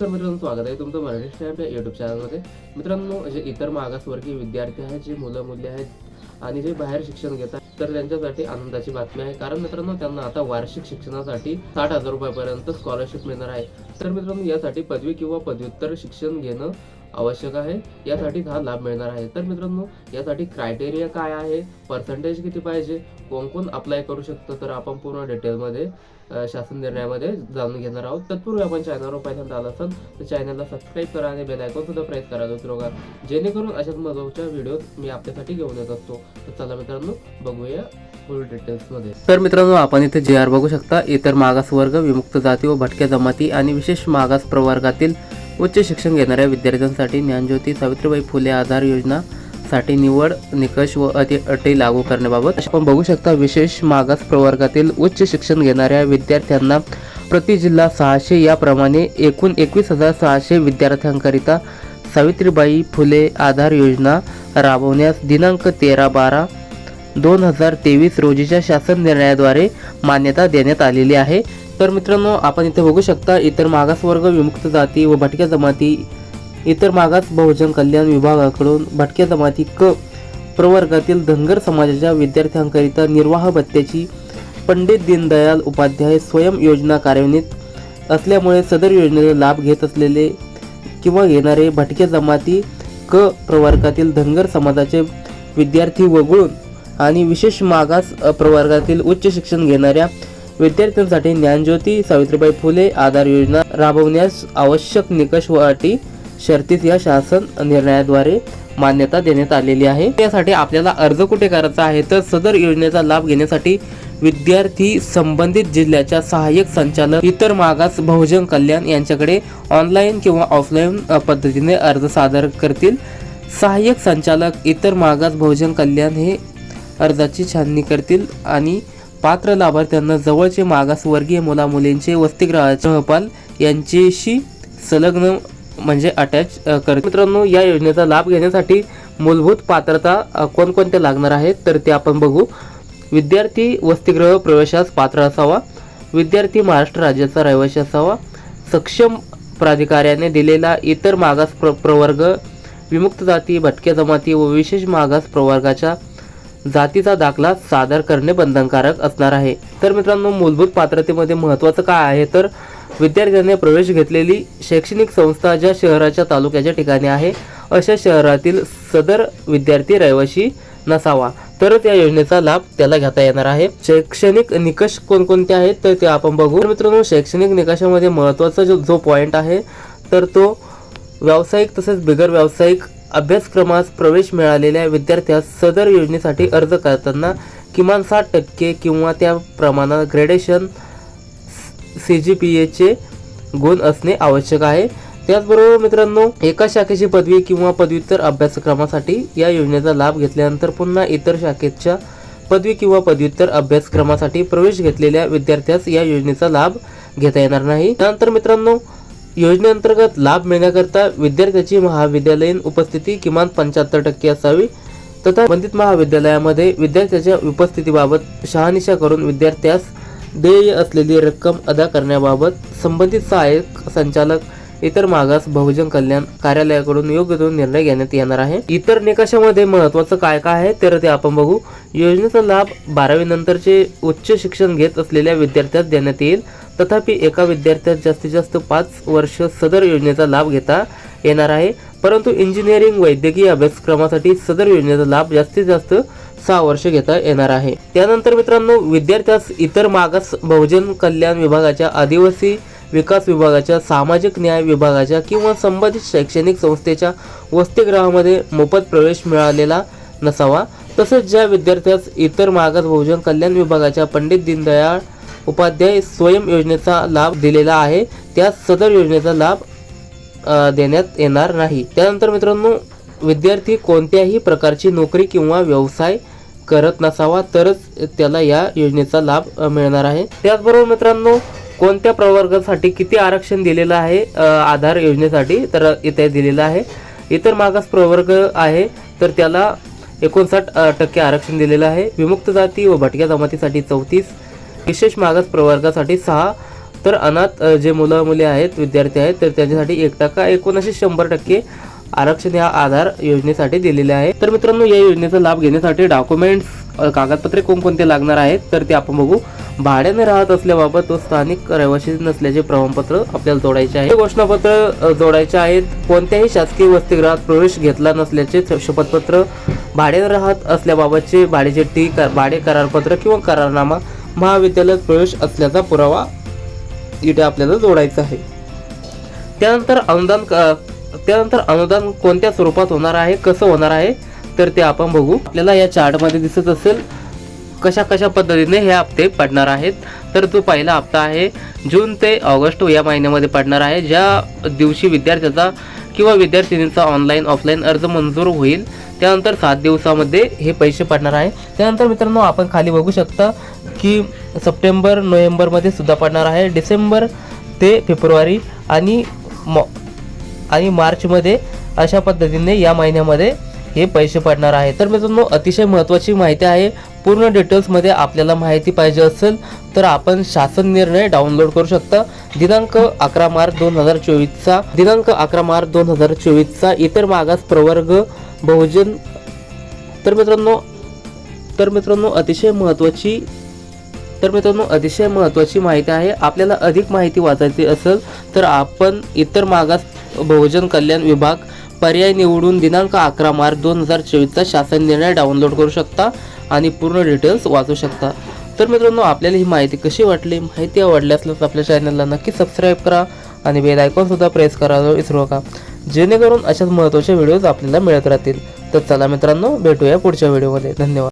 तर मित्रांनो स्वागत आहे तुमचं मराठी स्टॅम्प या युट्यूब चॅनलमध्ये मित्रांनो जे इतर मागासवर्गीय विद्यार्थी आहेत जे मुलं मुली आहेत आणि जे बाहेर शिक्षण घेतात तर त्यांच्यासाठी आनंदाची बातमी आहे. कारण मित्रांनो त्यांना आता वार्षिक शिक्षणासाठी साठ हजार रुपयापर्यंत स्कॉलरशिप मिळणार आहे. तर मित्रांनो यासाठी पदवी किंवा पदव्युत्तर शिक्षण घेणं आवश्यक आहे. यासाठी हा लाभ मिळणार आहे. तर मित्रांनो यासाठी क्रायटेरिया काय आहे? पर्सेंटेज किती पाहिजे? कोण कोण अप्लाय करू शकतो तर आपण पूर्ण डिटेलमध्ये शासन निर्णयामध्ये जाणून घेणार आहोत. तत्पूर्वी आपण चॅनलवर पहिल्यांदा आला असाल तर चॅनलला सबस्क्राईब करा आणि बेल आयकॉन सुद्धा प्रेस करा दुसरोगा जेणेकरून अशाच मजोच्या व्हिडिओ मी आपल्यासाठी घेऊन येत असतो. तर चला मित्रांनो बघूया फुल डिटेल्समध्ये तर मित्रांनो आपण इथे जे आर बघू शकता इतर मागास वर्ग विमुक्त जाती व भटक्या जमाती आणि विशेष मागास प्रवर्गातील उच्च शिक्षण घेणाऱ्या विद्यार्थ्यांसाठी ज्ञानज्योती सावित्रीबाई फुले आधार योजना साठी निवड निकष व अटी अटी लागू करण्याबाबत आपण बघू शकता विशेष मागास प्रवर्गातील उच्च शिक्षण घेणाऱ्या विद्यार्थ्यांना प्रति जिल्हा सहाशे याप्रमाणे एकूण एकवीस हजार सहाशे विद्यार्थ्यांकरिता सावित्रीबाई फुले आधार योजना राबवण्यास दिनांक तेरा बारा दोन हजार तेवीस रोजीच्या शासन निर्णयाद्वारे मान्यता देण्यात आलेली आहे. तर मित्रांनो आपण इथे बघू शकता इतर मागासवर्ग विमुक्त जाती व भटक्या जमाती इतर मागास बहुजन कल्याण विभागाकडून भटक्या जमाती क प्रवर्गातील धनगर समाजाच्या विद्यार्थ्यांकरिता निर्वाह भत्त्याची पंडित दीनदयाल उपाध्याय स्वयं योजना कार्यान्वित असल्यामुळे सदर योजनेचा लाभ घेत असलेले किंवा घेणारे भटक्या जमाती क प्रवर्गातील धनगर समाजाचे विद्यार्थी वगळून आणि विशेष मागास प्रवर्गातील उच्च शिक्षण घेणाऱ्या विद्यार्थ्यांसाठी ज्ञानज्योती सावित्रीबाई फुले आधार योजना राबवण्यास आवश्यक निकष व अटी शर्तीस या शासन निर्णयाद्वारे मान्यता देण्यात आलेली आहे. त्यासाठी आपल्याला अर्ज कुठे करायचा आहे? तर सदर योजनेचा लाभ घेण्यासाठी विद्यार्थी संबंधित जिल्ह्याच्या सहाय्यक संचालक इतर मागास बहुजन कल्याण यांच्याकडे ऑनलाईन किंवा ऑफलाईन पद्धतीने अर्ज सादर करतील. सहाय्यक संचालक इतर मागास बहुजन कल्याण हे अर्जाची छाननी करतील आणि पात्र लाभार्थ्यांना जवळचे मागासवर्गीय मुलामुलींचे वसतिगृहाचे महपाल यांच्याशी संलग्न म्हणजे अटॅच करते मित्रांनो या योजनेचा लाभ घेण्यासाठी मूलभूत पात्रता कोणकोणत्या लागणार आहेत तर ते आपण बघू. विद्यार्थी वसतिगृह प्रवेशास पात्र असावा. विद्यार्थी महाराष्ट्र राज्याचा रहिवासी असावा. सक्षम प्राधिकाऱ्याने दिलेला इतर मागास प्र प्रवर्ग विमुक्त जाती भटक्या जमाती व विशेष मागास प्रवर्गाच्या जातीचा दाखला सादर करणे बंधनकारक असणार आहे. तर मित्रांनो मूलभूत पात्रतेमध्ये महत्त्वाचं काय आहे? तर विद्यार्थ्याने प्रवेश घेतलेली शैक्षणिक संस्था ज्या शहराच्या तालुक्याच्या ठिकाणी आहे अशा शहरातील सदर विद्यार्थी रहिवाशी नसावा. तरच या योजनेचा लाभ त्याला घेता येणार आहे. शैक्षणिक निकष कोणकोणते आहेत तर ते आपण बघू. मित्रांनो शैक्षणिक निकषामध्ये महत्त्वाचा जो जो पॉईंट आहे तर तो व्यावसायिक तसेच बिगर व्यावसायिक अभ्यासक्रमास प्रवेश मिळालेल्या विद्यार्थ्यास सदर योजनेसाठी अर्ज करताना किमान साठ टक्के किंवा त्या प्रमाणात ग्रेडेशन सी जी पी एचे गुण असणे आवश्यक आहे. त्याचबरोबर मित्रांनो एका शाखेची पदवी किंवा पदव्युत्तर अभ्यासक्रमासाठी या योजनेचा लाभ घेतल्यानंतर पुन्हा इतर शाखेच्या पदवी किंवा पदव्युत्तर अभ्यासक्रमासाठी प्रवेश घेतलेल्या विद्यार्थ्यास या योजनेचा लाभ घेता येणार नाही. त्यानंतर मित्रांनो योजनेअंतर्गत लाभ मिळण्याकरता विद्यार्थ्याची महाविद्यालयीन उपस्थिती किमान पंच्याहत्तर टक्के असावी तथा संबंधित महाविद्यालयामध्ये विद्यार्थ्याच्या उपस्थितीबाबत शहानिशा करून विद्यार्थ्यास देय असलेली रक्कम अदा करण्याबाबत संबंधित सहाय्यक संचालक इतर मागास बहुजन कल्याण कार्यालयाकडून योग्य तो निर्णय घेण्यात येणार आहे. इतर निकषामध्ये महत्वाचं काय काय आहे तर ते आपण बघू. योजनेचा लाभ बारावी नंतरचे उच्च शिक्षण घेत असलेल्या विद्यार्थ्यास देण्यात येईल. तथापि एका विद्यार्थ्यास जास्तीत जास्त पाच वर्ष सदर योजनेचा लाभ घेता येणार आहे. परंतु इंजिनिअरिंग वैद्यकीय अभ्यासक्रमासाठी सदर योजनेचा लाभ जास्तीत जास्त सहा वर्ष घेता येणार आहे. त्यानंतर मित्रांनो विद्यार्थ्यास इतर मागास बहुजन कल्याण विभागाच्या आदिवासी विकास विभागाच्या सामाजिक न्याय विभागाच्या किंवा संबंधित शैक्षणिक संस्थेच्या वसतिगृहामध्ये मोफत प्रवेश मिळालेला नसावा. तसेच ज्या विद्यार्थ्यास इतर मागास बहुजन कल्याण विभागाच्या पंडित दीनदयाळ उपाध्याय स्वयं योजनेचा लाभ दिलेला आहे त्या सदर योजनेचा लाभ देण्यात येणार नाही. त्यानंतर मित्रांनो विद्यार्थी कोणत्याही प्रकारची नोकरी किंवा व्यवसाय करत नसावा तरच त्याला या योजनेचा लाभ मिळणार आहे. त्याचबरोबर मित्रांनो कोणत्या प्रवर्गासाठी किती आरक्षण दिलेलं आहे आधार योजनेसाठी तर इथे दिलेलं आहे. इतर मागास प्रवर्ग आहे तर त्याला एकोणसाठ टक्के आरक्षण दिलेलं आहे. विमुक्त जाती व भटक्या जमातीसाठी चौतीस विशेष मागास प्रवर्गासाठी सहा तर अनाथ जे मुलं मुली आहेत विद्यार्थी आहेत तर त्यांच्यासाठी एक टक्का एकोणऐंशी शंभर टक्के आरक्षण या आधार योजनेसाठी दिलेले आहे. तर मित्रांनो या योजनेचा लाभ घेण्यासाठी डॉक्युमेंट्स कागदपत्रे कोणकोणते लागणार आहेत तर ते आपण बघू. भाड्याने राहत असल्याबाबत व स्थानिक रहिवासी नसल्याचे प्रमाणपत्र आपल्याला जोडायचे आहे. हे घोषणापत्र जोडायचे आहेत. कोणत्याही शासकीय वसतिगृहात प्रवेश घेतला नसल्याचे शपथपत्र भाड्याने राहत असल्याबाबतचे भाडेचिठ्ठी कर- भाडे करारपत्र किंवा करारनामा महाविद्यालयात प्रवेश असल्याचा पुरावा इथे आपल्याला जोडायचं आहे. त्यानंतर अनुदान त्यानंतर अनुदान कोणत्या स्वरूपात होणार आहे कसं होणार आहे तर ते आपण बघू. आपल्याला या चार्टमध्ये दिसत असेल कशा कशा पद्धतीने हे हप्ते पडणार आहेत. तर तो पहिला हप्ता आहे जून ते ऑगस्ट या महिन्यामध्ये पडणार आहे. ज्या दिवशी विद्यार्थ्याचा किंवा विद्यार्थिनीचा ऑनलाईन ऑफलाईन अर्ज मंजूर होईल त्यानंतर सात दिवसामध्ये हे पैसे पडणार आहे. त्यानंतर मित्रांनो आपण खाली बघू शकता की सप्टेंबर नोव्हेंबरमध्ये सुद्धा पडणार आहे. डिसेंबर ते फेब्रुवारी आणि मॉ आणि मार्चमध्ये अशा पद्धतीने या महिन्यामध्ये हे पैसे पडणार आहे. तर मित्रांनो अतिशय महत्त्वाची माहिती आहे. पूर्ण डिटेल्समध्ये आपल्याला माहिती पाहिजे असेल तर आपण शासन निर्णय डाउनलोड करू शकता. दिनांक अकरा मार्च दोन हजार चोवीसचा दिनांक अकरा मार्च दोन हजार चोवीसचा इतर मागास प्रवर्ग बहुजन. तर मित्रांनो तर मित्रांनो अतिशय महत्त्वाची तर मित्रांनो अतिशय महत्त्वाची माहिती आहे. आपल्याला अधिक माहिती वाचायची असेल तर आपण इतर मागास बहुजन कल्याण विभाग पर्याय निवडून दिनांक अकरा मार्च दोन हजार चोवीसचा शासन निर्णय डाउनलोड करू शकता आणि पूर्ण डिटेल्स वाचू शकता. तर मित्रांनो आपल्याला ही माहिती कशी वाटली? माहिती आवडली असल्यास आपल्या चॅनलला नक्की सबस्क्राईब करा आणि बेल आयकॉनसुद्धा प्रेस करायला विसरू नका. जेणेकरून अशाच महत्त्वाचे व्हिडिओज आपल्याला मिळत राहतील. तर चला मित्रांनो भेटूया पुढच्या व्हिडिओमध्ये. धन्यवाद.